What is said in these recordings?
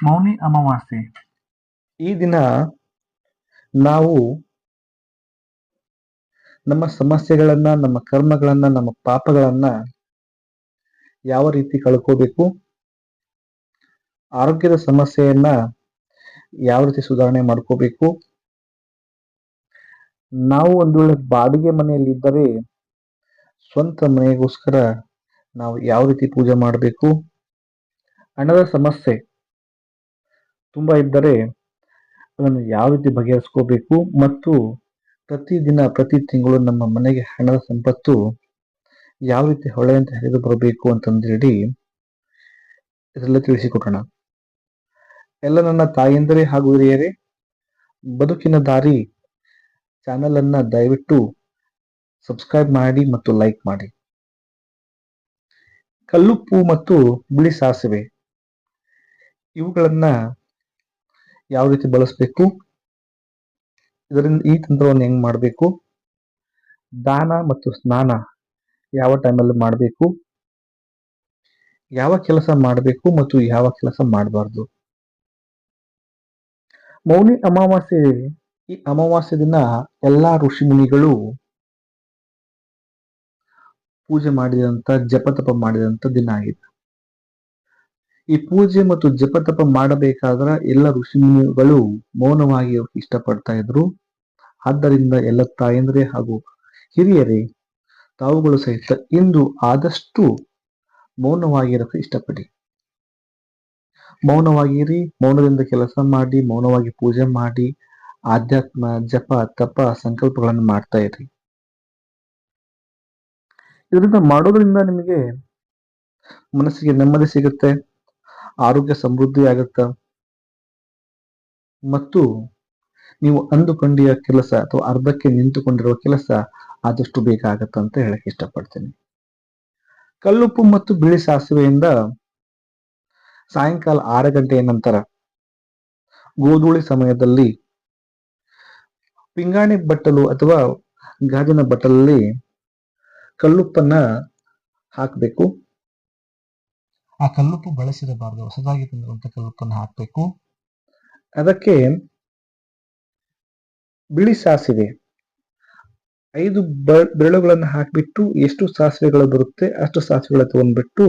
ಮೌನಿ ಅಮಾವಾಸ್ಯೆ. ಈ ದಿನ ನಾವು ನಮ್ಮ ಸಮಸ್ಯೆಗಳನ್ನ, ನಮ್ಮ ಕರ್ಮಗಳನ್ನ, ನಮ್ಮ ಪಾಪಗಳನ್ನ ಯಾವ ರೀತಿ ಕಳ್ಕೋಬೇಕು, ಆರೋಗ್ಯದ ಸಮಸ್ಯೆಯನ್ನ ಯಾವ ರೀತಿ ಸುಧಾರಣೆ ಮಾಡ್ಕೋಬೇಕು, ನಾವು ಒಂದು ವೇಳೆ ಬಾಡಿಗೆ ಮನೆಯಲ್ಲಿ ಇದ್ದರೆ ಸ್ವಂತ ಮನೆಗೋಸ್ಕರ ನಾವು ಯಾವ ರೀತಿ ಪೂಜೆ ಮಾಡಬೇಕು, ಹಣದ ಸಮಸ್ಯೆ ತುಂಬಾ ಇದ್ದರೆ ಅದನ್ನು ಯಾವ ರೀತಿ ಬಗೆಹರಿಸ್ಕೋಬೇಕು ಮತ್ತು ಪ್ರತಿದಿನ, ಪ್ರತಿ ತಿಂಗಳು ನಮ್ಮ ಮನೆಗೆ ಹಣದ ಸಂಪತ್ತು ಯಾವ ರೀತಿ ಹೊಳೆಯಂತೆ ಹರಿದು ಬರಬೇಕು ಅಂತಂದೇಳಿ ಇದೆಲ್ಲ ತಿಳಿಸಿಕೊಡೋಣ. ಎಲ್ಲ ನನ್ನ ತಾಯಂದಿರೇ ಹಾಗೂ ಹಿರಿಯರೇ, ಬದುಕಿನ ದಾರಿ ಚಾನೆಲ್ ಅನ್ನ ದಯವಿಟ್ಟು ಸಬ್ಸ್ಕ್ರೈಬ್ ಮಾಡಿ ಮತ್ತು ಲೈಕ್ ಮಾಡಿ. ಕಲ್ಲುಪ್ಪು ಮತ್ತು ಬಿಳಿ ಸಾಸಿವೆ, ಇವುಗಳನ್ನ ಯಾವ ರೀತಿ ಬಳಸಬೇಕು? ಇದರಿಂದ ಈ ತಂತ್ರವನ್ನು ಹೆಂಗ್ ಮಾಡಬೇಕು? ದಾನ ಮತ್ತು ಸ್ನಾನ ಯಾವ ಟೈಮಲ್ಲಿ ಮಾಡಬೇಕು? ಯಾವ ಕೆಲಸ ಮಾಡಬೇಕು ಮತ್ತು ಯಾವ ಕೆಲಸ ಮಾಡಬಾರ್ದು? ಮೌನಿ ಅಮಾವಾಸ್ಯೆ, ಈ ಅಮಾವಾಸ್ಯೆ ದಿನ ಎಲ್ಲಾ ಋಷಿಮುನಿಗಳು ಪೂಜೆ ಮಾಡಿದಂತ ಜಪತಪ ಮಾಡಿದಂತ ದಿನ ಆಗಿದೆ ಈ ಪೂಜೆ ಮತ್ತು ಜಪತಪ ಮಾಡಬೇಕಾದ್ರ ಎಲ್ಲ ಋಷಿಮುನಿಗಳು ಮೌನವಾಗಿ ಇಷ್ಟಪಡ್ತಾ ಇದ್ರು. ಆದ್ದರಿಂದ ಎಲ್ಲ ತಾಯಂದ್ರೆ ಹಾಗೂ ಹಿರಿಯರೇ, ತಾವುಗಳು ಸಹಿತ ಇಂದು ಆದಷ್ಟು ಮೌನವಾಗಿರಕ್ಕೆ ಇಷ್ಟಪಡಿ. ಮೌನವಾಗಿರಿ, ಮೌನದಿಂದ ಕೆಲಸ ಮಾಡಿ, ಮೌನವಾಗಿ ಪೂಜೆ ಮಾಡಿ, ಆಧ್ಯಾತ್ಮ, ಜಪ, ತಪ ಸಂಕಲ್ಪಗಳನ್ನು ಮಾಡ್ತಾ ಇರಿ. ಇದರಿಂದ ಮಾಡೋದ್ರಿಂದ ನಿಮಗೆ ಮನಸ್ಸಿಗೆ ನೆಮ್ಮದಿ ಸಿಗುತ್ತೆ. ಆರೋಗ್ಯ ಸಮೃದ್ಧಿ ಆಗತ್ತ ಮತ್ತು ನೀವು ಅಂದುಕೊಂಡಿಯ ಕೆಲಸ ಅಥವಾ ಅರ್ಧಕ್ಕೆ ನಿಂತುಕೊಂಡಿರುವ ಕೆಲಸ ಆದಷ್ಟು ಬೇಗ ಆಗತ್ತ ಅಂತ ಹೇಳಕ್ ಇಷ್ಟಪಡ್ತೀನಿ. ಕಲ್ಲುಪ್ಪು ಮತ್ತು ಬಿಳಿ ಸಾಸಿವೆಯಿಂದ ಸಾಯಂಕಾಲ ಆರು ಗಂಟೆಯ ನಂತರ ಗೋಧೂಳಿ ಸಮಯದಲ್ಲಿ ಪಿಂಗಾಣಿ ಬಟ್ಟಲು ಅಥವಾ ಗಾಜಿನ ಬಟ್ಟಲಲ್ಲಿ ಕಲ್ಲುಪ್ಪನ್ನ ಹಾಕಬೇಕು. ಆ ಕಲ್ಲುಪ್ಪು ಬಳಸಿರಬಾರದು. ಹೊಸದಾಗಿ ತಂದಿರುವಂತ ಕಲ್ಲುಪ್ಪನ್ನು ಹಾಕಬೇಕು. ಅದಕ್ಕೆ ಬಿಳಿ ಸಾಸಿವೆ. ಐದು ಬೆರಳುಗಳನ್ನು ಹಾಕಿಬಿಟ್ಟು ಎಷ್ಟು ಸಾಸಿವೆಗಳು ಬರುತ್ತೆ ಅಷ್ಟು ಸಾಸಿವೆಗಳ ತಗೊಂಡ್ಬಿಟ್ಟು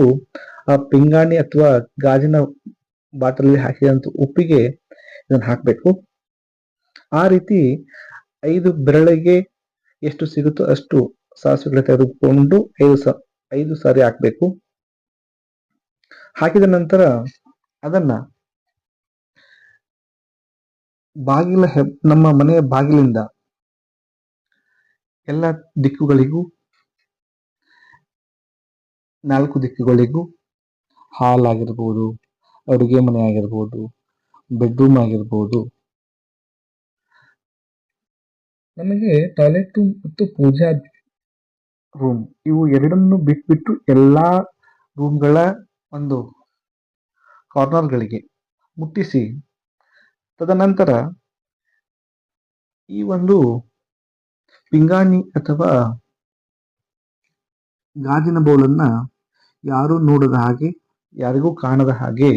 ಆ ಪಿಂಗಾಣಿ ಅಥವಾ ಗಾಜಿನ ಬಾಟಲಲ್ಲಿ ಹಾಕಿದಂತ ಉಪ್ಪಿಗೆ ಇದನ್ನು ಹಾಕಬೇಕು. ಆ ರೀತಿ ಐದು ಬೆರಳಿಗೆ ಎಷ್ಟು ಸಿಗುತ್ತೋ ಅಷ್ಟು ಸಾಸಿವೆಗಳ ತೆಗೆದುಕೊಂಡು ಐದು ಸ, ಐದು ಸಾರಿ ಹಾಕಬೇಕು. ಹಾಕಿದ ನಂತರ ಅದನ್ನ ಬಾಗಿಲ ನಮ್ಮ ಮನೆಯ ಬಾಗಿಲಿಂದ ಎಲ್ಲ ದಿಕ್ಕುಗಳಿಗೂ, ನಾಲ್ಕು ದಿಕ್ಕುಗಳಿಗೂ ಹಾಲ್ ಆಗಿರ್ಬೋದು, ಅಡುಗೆ ಮನೆ ಆಗಿರ್ಬೋದು ಬೆಡ್ರೂಮ್ ಆಗಿರ್ಬೋದು, ನಮಗೆ ಟಾಯ್ಲೆಟ್ ಮತ್ತು ಪೂಜಾ ರೂಮ್ ಇವು ಎರಡನ್ನು ಬಿಟ್ಬಿಟ್ಟು ಎಲ್ಲಾ ರೂಮ್ಗಳ ಒಂದು ಕಾರ್ನರ್ಗಳಿಗೆ ಮುಟ್ಟಿಸಿ ತದನಂತರ ಈ ಒಂದು ಪಿಂಗಾಣಿ ಅಥವಾ ಗಾಜಿನ ಬೌಲನ್ನ ಯಾರು ನೋಡದ ಹಾಗೆ, ಯಾರಿಗೂ ಕಾಣದ ಹಾಗೆ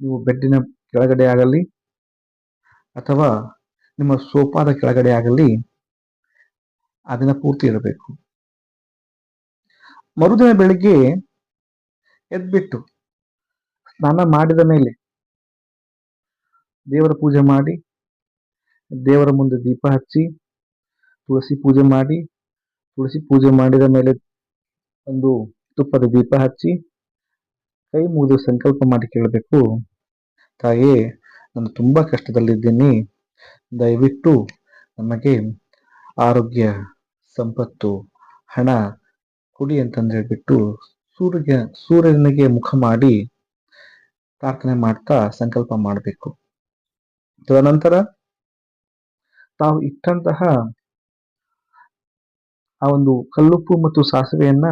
ನೀವು ಬೆಡ್ಡಿನ ಕೆಳಗಡೆ ಆಗಲಿ ಅಥವಾ ನಿಮ್ಮ ಸೋಫಾದ ಕೆಳಗಡೆ ಆಗಲಿ ಅದನ್ನ ಪೂರ್ತಿ ಇರಬೇಕು. ಮರುದಿನ ಬೆಳಿಗ್ಗೆ ಎದ್ಬಿಟ್ಟು ಸ್ನಾನ ಮಾಡಿದ ಮೇಲೆ ದೇವರ ಪೂಜೆ ಮಾಡಿ, ದೇವರ ಮುಂದೆ ದೀಪ ಹಚ್ಚಿ, ತುಳಸಿ ಪೂಜೆ ಮಾಡಿ, ತುಳಸಿ ಪೂಜೆ ಮಾಡಿದ ಮೇಲೆ ಒಂದು ತುಪ್ಪದ ದೀಪ ಹಚ್ಚಿ ಕೈ ಮುಗಿದು ಸಂಕಲ್ಪ ಮಾಡಿ ಕೇಳಬೇಕು. ತಾಯೇ, ನಾನು ತುಂಬ ಕಷ್ಟದಲ್ಲಿದ್ದೀನಿ. ದಯವಿಟ್ಟು ನಮಗೆ ಆರೋಗ್ಯ, ಸಂಪತ್ತು, ಹಣ ಕೊಡಿ ಅಂತಂದು ಹೇಳ್ಬಿಟ್ಟು ಸೂರ್ಯ ಸೂರ್ಯನಿಗೆ ಮುಖ ಮಾಡಿ ಪ್ರಾರ್ಥನೆ ಮಾಡ್ತಾ ಸಂಕಲ್ಪ ಮಾಡಬೇಕು. ತದನಂತರ ತಾವು ಇಟ್ಟಂತಹ ಆ ಒಂದು ಕಲ್ಲುಪ್ಪು ಮತ್ತು ಸಾಸಿವೆಯನ್ನ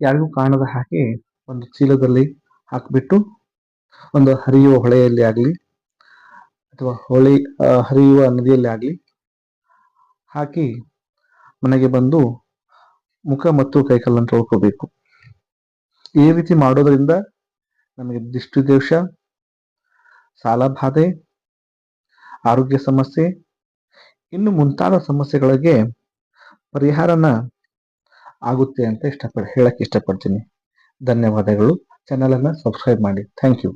ಯಾರಿಗೂ ಕಾಣದ ಹಾಗೆ ಒಂದು ಚೀಲದಲ್ಲಿ ಹಾಕಿಬಿಟ್ಟು ಒಂದು ಹರಿಯುವ ಹೊಳೆಯಲ್ಲಿ ಆಗಲಿ ಅಥವಾ ಹೊಳೆ ಹರಿಯುವ ನದಿಯಲ್ಲಿ ಆಗಲಿ ಹಾಕಿ ಮನೆಗೆ ಬಂದು ಮುಖ ಮತ್ತು ಕೈಕಾಲನ್ನು ತೊಳ್ಕೋಬೇಕು. ಈ ರೀತಿ ಮಾಡೋದ್ರಿಂದ ನಮಗೆ ದಿಷ್ಟಿದೋಷ ಸಾಲ ಬಾಧೆ ಆರೋಗ್ಯ ಸಮಸ್ಯೆ, ಇನ್ನು ಮುಂತಾದ ಸಮಸ್ಯೆಗಳಿಗೆ ಪರಿಹಾರನ ಆಗುತ್ತೆ ಅಂತ ಇಷ್ಟಪಡ ಹೇಳಕ್ ಇಷ್ಟಪಡ್ತೀನಿ. ಧನ್ಯವಾದಗಳು. ಚಾನಲ್ ಅನ್ನ ಸಬ್ಸ್ಕ್ರೈಬ್ ಮಾಡಿ. Thank you